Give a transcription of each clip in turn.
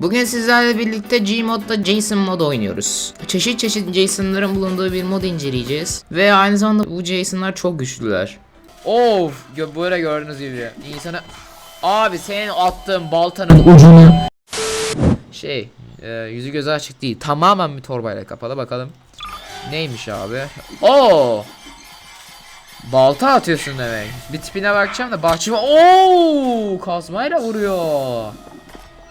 Bugün sizlerle birlikte Gmod'da Jason mod oynuyoruz. Çeşit çeşit Jason'ların bulunduğu bir mod inceleyeceğiz. Ve aynı zamanda bu Jason'lar çok güçlüler. Of! gö- Böyle gördüğünüz gibi. İnsanı... Abi senin attığın baltanın ucunu... Şey, e, yüzü gözü açık değil. Tamamen bir torbayla kapalı bakalım. Neymiş abi? Oo! Balta atıyorsun demek. Bir tipine bakacağım da bahçıva... Oo! Kazmayla vuruyor.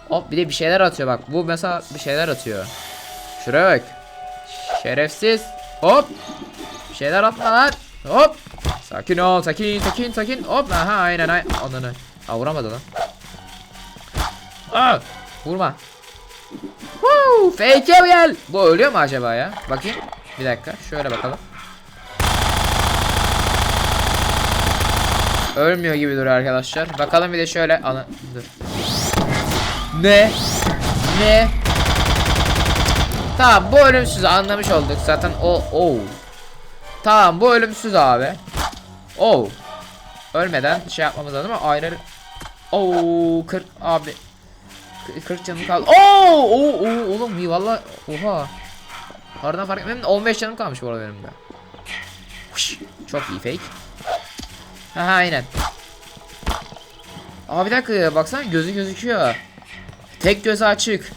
Hop bir de bir şeyler atıyor bak. Bu mesela bir şeyler atıyor. Şuraya bak. Şerefsiz. Hop. Bir şeyler atma lan. Hop. Sakin ol. Sakin sakin sakin. Hop. Aha aynen aynen. Ananı. Aa vuramadı lan. Aa, vurma. Woo, fake gel. Bu ölüyor mu acaba ya? Bakayım. Bir dakika. Şöyle bakalım. Ölmüyor gibi duruyor arkadaşlar. Bakalım bir de şöyle ana dur. Ne? Ne? Tamam bu ölümsüz anlamış olduk zaten o o. Tamam bu ölümsüz abi. O. Ölmeden şey yapmamız lazım ama ayrı Oo 40 abi 40 canım kaldı. Oo oo oo oğlum iyi valla oha. Aradan fark etmedim 15 canım kalmış bu arada benim de. Çok iyi fake. Aha aynen. Aa bir dakika baksana gözü gözüküyor. Tek gözü açık.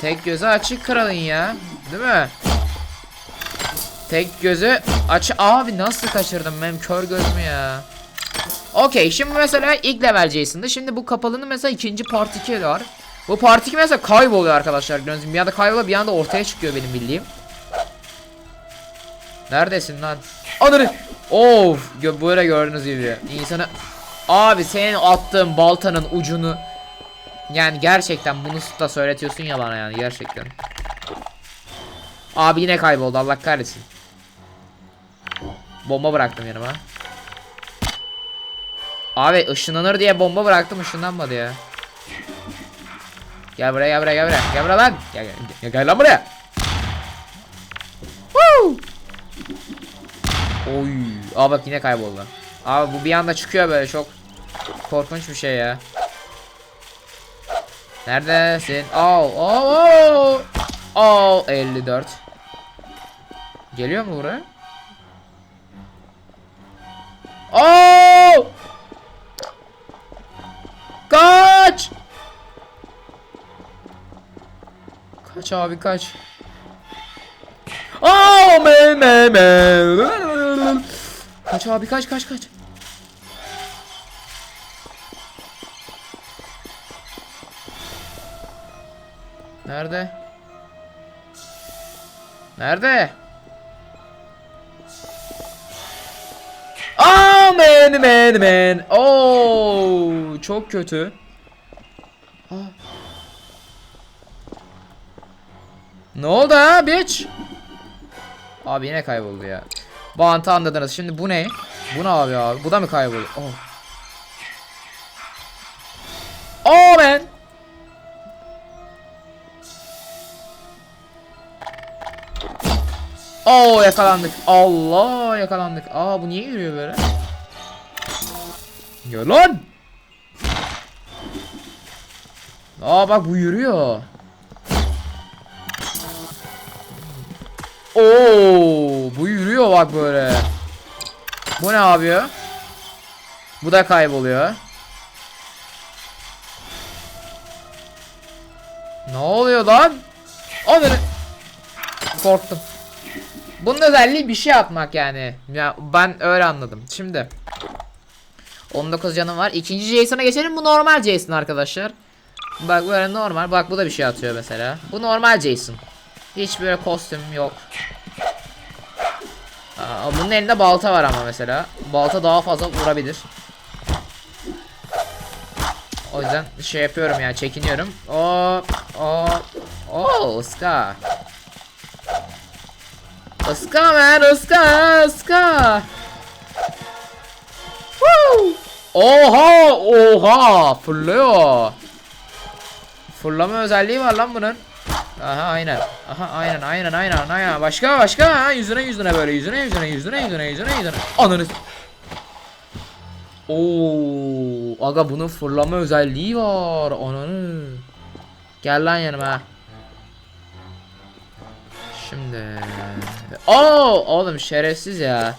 Tek gözü açık kralın ya. Değil mi? Tek gözü aç. Abi nasıl kaçırdım benim kör gözümü ya. Okey şimdi mesela ilk level Jason'dı. Şimdi bu kapalının mesela ikinci part 2 var. Bu part 2 mesela kayboluyor arkadaşlar. Gibi. Bir anda kayboluyor bir anda ortaya çıkıyor benim bildiğim. Neredesin lan? Ananı. Of. Böyle gördüğünüz gibi. İnsanı Abi senin attığın baltanın ucunu yani gerçekten bunu da söyletiyorsun ya bana yani gerçekten. Abi yine kayboldu Allah kahretsin. Bomba bıraktım yanıma. Abi ışınlanır diye bomba bıraktım ışınlanmadı ya. Gel buraya gel buraya gel buraya. Gel buraya lan. Gel gel, gel, gel lan buraya. Woo! Oy. Aa bak yine kayboldu. Abi bu bir anda çıkıyor böyle çok korkunç bir şey ya. Neredesin? Oh, oh, oh. Oh, 54. Geliyor mu buraya? Oh! Kaç! Kaç abi kaç. Oh me me me. Kaç abi kaç kaç kaç. Nerede? Nerede? Oh man man man. Oh çok kötü. Aa. Ne oldu ha bitch? Abi yine kayboldu ya. Bantı anladınız. Şimdi bu ne? Bu ne abi abi? Bu da mı kayboldu? Oh Oo yakalandık. Allah yakalandık. Aa bu niye yürüyor böyle? Gel lan. Aa bak bu yürüyor. Oo bu yürüyor bak böyle. Bu ne yapıyor? Bu da kayboluyor. Ne oluyor lan? Onları korktum. Bunun özelliği bir şey atmak yani. Ya ben öyle anladım. Şimdi 19 canım var. İkinci Jason'a geçelim. Bu normal Jason arkadaşlar. Bak böyle normal. Bak bu da bir şey atıyor mesela. Bu normal Jason. Hiç böyle kostüm yok. Aa, bunun elinde balta var ama mesela. Balta daha fazla vurabilir. O yüzden şey yapıyorum yani çekiniyorum. O o o Iska. Iska man Iska Iska. Woo! Oha oha fırlıyor. Fırlama özelliği var lan bunun. Aha aynen. Aha aynen aynen aynen aynen. Başka başka ha yüzüne yüzüne böyle yüzüne yüzüne yüzüne yüzüne yüzüne yüzüne. Ananı. Oo, aga bunun fırlama özelliği var. Ananı. Gel lan yanıma. Şimdi. Oo oğlum şerefsiz ya.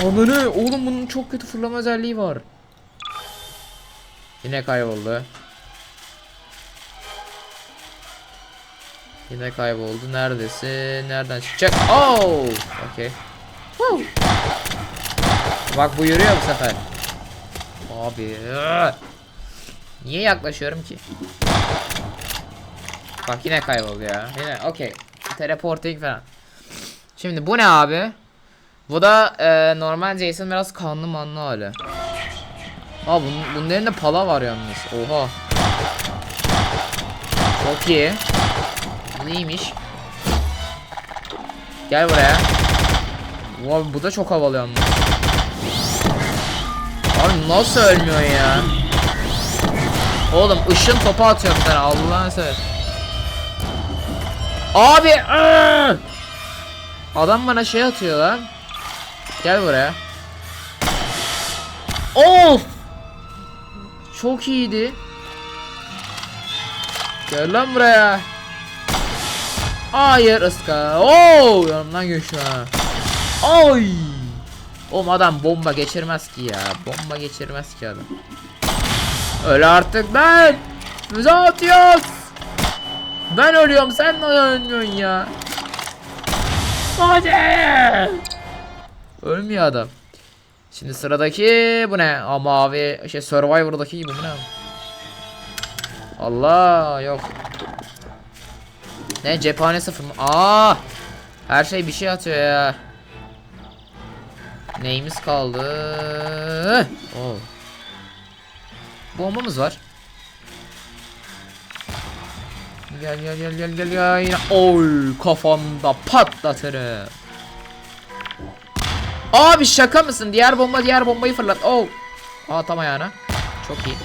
Ananı oğlum bunun çok kötü fırlama özelliği var. Yine kayboldu. Yine kayboldu. Neredesin? Nereden çıkacak? Oh! Okay. Woo! Bak bu yürüyor bu sefer. Abi. Niye yaklaşıyorum ki? Bak yine kayboldu ya. Yine okey. Teleporting falan. Şimdi bu ne abi? Bu da e, normal Jason biraz kanlı manlı hali. Aa bunun, bunların da pala var yalnız. Oha. Çok iyi. İyiymiş. Gel buraya. Wow, bu da çok havalı yalnız. Abi nasıl ölmüyor ya? Oğlum ışın topu atıyorum sana Allah'ını seversen. Abi ıı! Adam bana şey atıyor lan. Gel buraya. Of! Çok iyiydi. Gel lan buraya. Hayır ıska. Oo yanımdan geçti ha. Ay! Oğlum adam bomba geçirmez ki ya. Bomba geçirmez ki adam. Öyle artık ben. Füze atıyoruz. Ben ölüyorum sen ne ölmüyorsun ya. Hadi. Ölmüyor adam. Şimdi sıradaki bu ne? Aa mavi şey Survivor'daki gibi bu ne? Allah yok. Ne cephane sıfır mı? Aa! Her şey bir şey atıyor ya. Neyimiz kaldı? Oo. Bombamız var. Gel gel gel gel gel gel yine. Oy kafamda patlatırım. Abi şaka mısın? Diğer bomba diğer bombayı fırlat. Oh. Aa tam ayağına. Çok iyi.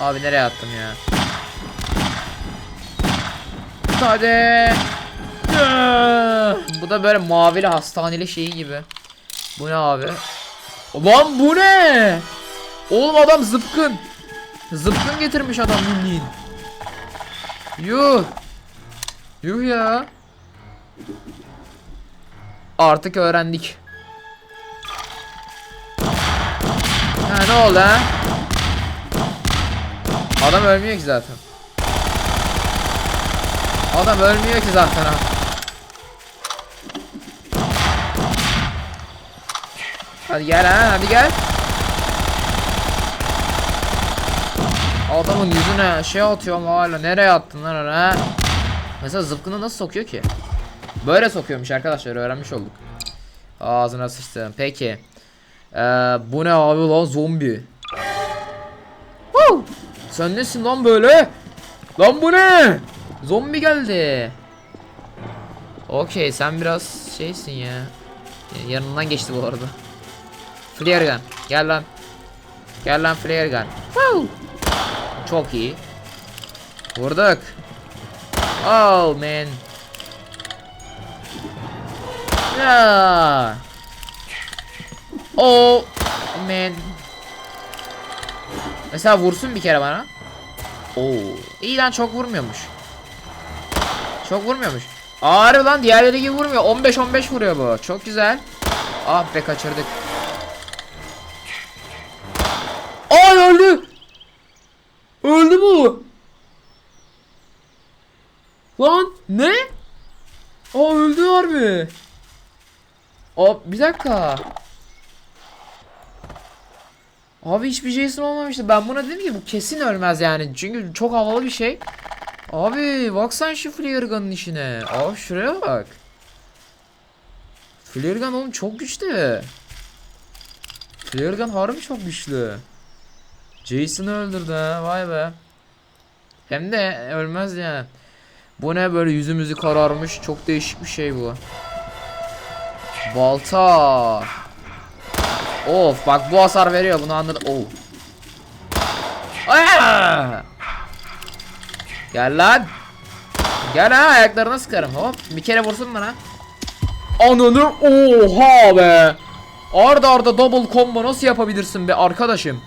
Abi nereye attım ya? Hadi. Bu da böyle mavili hastaneli şeyi gibi. Bu ne abi? Lan bu ne? Oğlum adam zıpkın. Zıpkın getirmiş adam bildiğin. Yuh. Yuh ya. Artık öğrendik. Ha ne oldu ha? Adam ölmüyor ki zaten. Adam ölmüyor ki zaten ha. Hadi gel ha hadi gel. Adamın yüzüne şey atıyor ama hala nereye attın lan ha? Mesela zıpkını nasıl sokuyor ki? Böyle sokuyormuş arkadaşlar öğrenmiş olduk. Ağzına sıçtım. Peki. Ee, bu ne abi lan zombi. Woo! Sen nesin lan böyle? Lan bu ne? Zombi geldi. Okey sen biraz şeysin ya. Yanından geçti bu arada. Flare gun. Gel lan. Gel lan flare gun. Woo! Çok iyi. Vurduk. Oh man. Ya. Oh man. Mesela vursun bir kere bana. Oo. İyi lan çok vurmuyormuş. Çok vurmuyormuş. Ağrı lan diğerleri gibi vurmuyor. 15-15 vuruyor bu. Çok güzel. Ah be kaçırdık. Ne? Aa öldü harbi. Aa bir dakika. Abi hiçbir Jason olmamıştı. Ben buna dedim ki bu kesin ölmez yani. Çünkü çok havalı bir şey. Abi baksan şu flare işine. Abi şuraya bak. Flare gun oğlum çok güçlü. Flare gun harbi çok güçlü. Jason'ı öldürdü vay be. Hem de ölmez yani. Bu ne böyle yüzümüzü kararmış çok değişik bir şey bu. Balta. Of bak bu hasar veriyor bunu anladım. Oh. Aa! Gel lan. Gel ha ayaklarına sıkarım hop. Bir kere vursun bana. Ananı oha be. Arda arda double combo nasıl yapabilirsin be arkadaşım?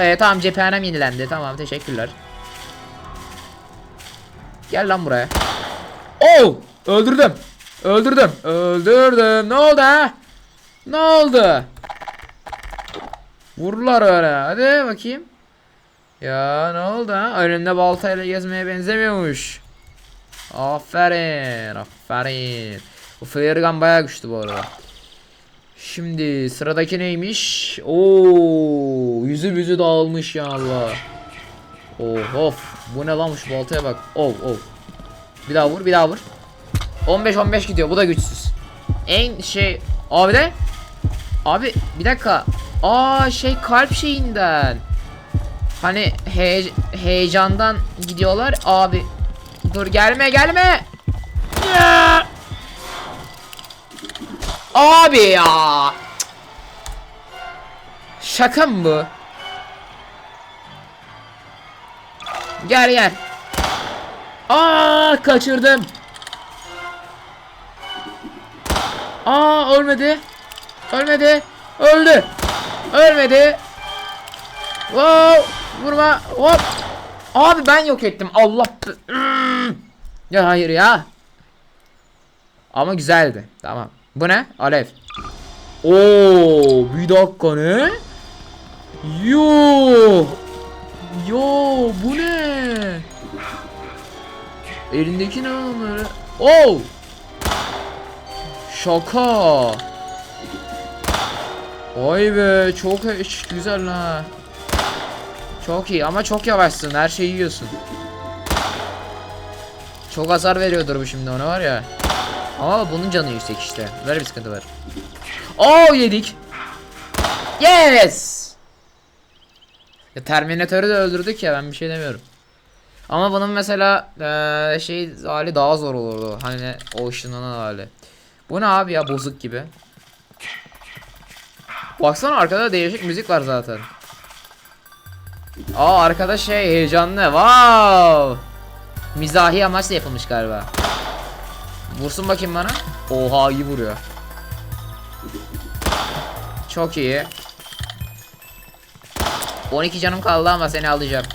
Ee, tamam cephanem yenilendi. Tamam teşekkürler. Gel lan buraya. Oh! Öldürdüm. Öldürdüm. Öldürdüm. Ne oldu ha? Ne oldu? Vururlar öyle. Hadi bakayım. Ya ne oldu ha? Önünde baltayla gezmeye benzemiyormuş. Aferin. Aferin. Bu flare gun bayağı güçlü bu arada. Şimdi sıradaki neymiş? Oo, yüzü yüzü dağılmış ya Allah. Oh. Bu ne lan şu baltaya bak. Oh oh. Bir daha vur, bir daha vur. 15 15 gidiyor. Bu da güçsüz. En şey abi de Abi bir dakika. Aa şey kalp şeyinden. Hani heye- heyecandan gidiyorlar abi. Dur gelme gelme. Abi ya. Şaka mı bu? Gel gel. Aa kaçırdım. Aa ölmedi. Ölmedi. Öldü. Ölmedi. Wow. Vurma. Hop. Abi ben yok ettim. Allah. Hmm. Ya hayır ya. Ama güzeldi. Tamam. Bu ne? Alev. Oo, bir dakika ne? Yo. Yo, bu ne? Elindeki ne böyle? Oh. Şaka. Vay be çok eş- güzel ha. Çok iyi ama çok yavaşsın her şeyi yiyorsun. Çok hasar veriyordur bu şimdi ona var ya. Ama bunun canı yüksek işte. Böyle bir sıkıntı var. Oo yedik. Yes. Ya Terminatörü de öldürdük ya ben bir şey demiyorum. Ama bunun mesela eee, şey hali daha zor olurdu. Hani o ışınlanan hali. Bu ne abi ya bozuk gibi. Baksana arkada değişik müzik var zaten. Aa arkada şey heyecanlı. Wow. Mizahi amaçla yapılmış galiba. Vursun bakayım bana. Oha iyi vuruyor. Çok iyi. 12 canım kaldı ama seni alacağım.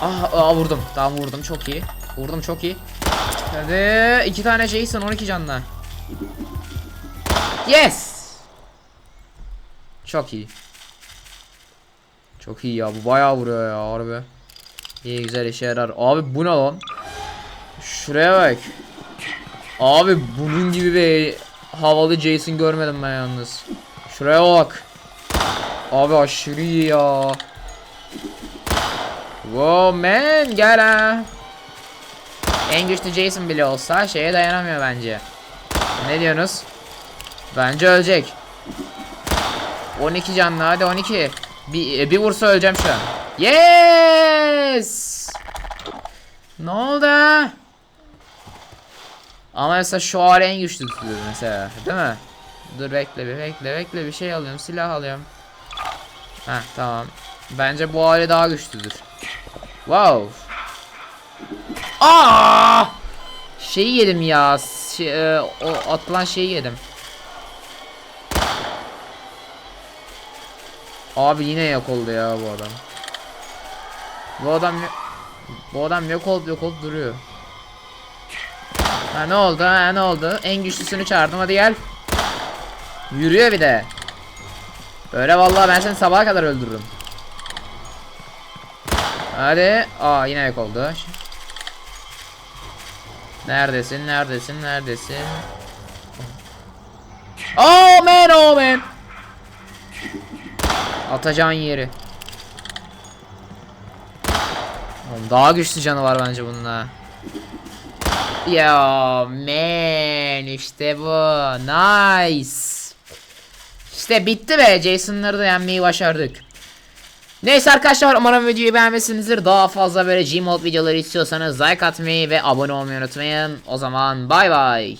Ah, aa, vurdum. Tamam vurdum çok iyi. Vurdum çok iyi. Hadi iki tane Jason 12 canla. Yes. Çok iyi. Çok iyi ya bu bayağı vuruyor ya harbi. İyi güzel işe yarar. Abi bu ne lan? Şuraya bak. Abi bunun gibi bir havalı Jason görmedim ben yalnız. Şuraya bak. Abi aşırı iyi ya. Wow man gel ha. En güçlü Jason bile olsa şeye dayanamıyor bence. Ne diyorsunuz? Bence ölecek. 12 canlı hadi 12. Bir, e, bir vursa öleceğim şu an. Yes! Ne oldu? Ama mesela şu hali en güçlü tutuyor mesela değil mi? Dur bekle bir bekle bekle bir şey alıyorum silah alıyorum. Heh tamam. Bence bu hali daha güçlüdür. Wow. Aa! Şeyi yedim ya. Şey, e, o atılan şeyi yedim. Abi yine yok oldu ya bu adam. Bu adam bu adam yok oldu yok oldu duruyor. Ha ne oldu ha ne oldu? En güçlüsünü çağırdım hadi gel. Yürüyor bir de. Öyle vallahi ben seni sabaha kadar öldürürüm. Hadi. Aa yine yok oldu. Neredesin? Neredesin? Neredesin? Oh man oh man. Atacağın yeri. Oğlum daha güçlü canı var bence bunun ha. Ya man işte bu. Nice. İşte bitti be. Jason'ları da yenmeyi başardık. Neyse arkadaşlar umarım videoyu beğenmişsinizdir. Daha fazla böyle Gmod videoları istiyorsanız like atmayı ve abone olmayı unutmayın. O zaman bay bay.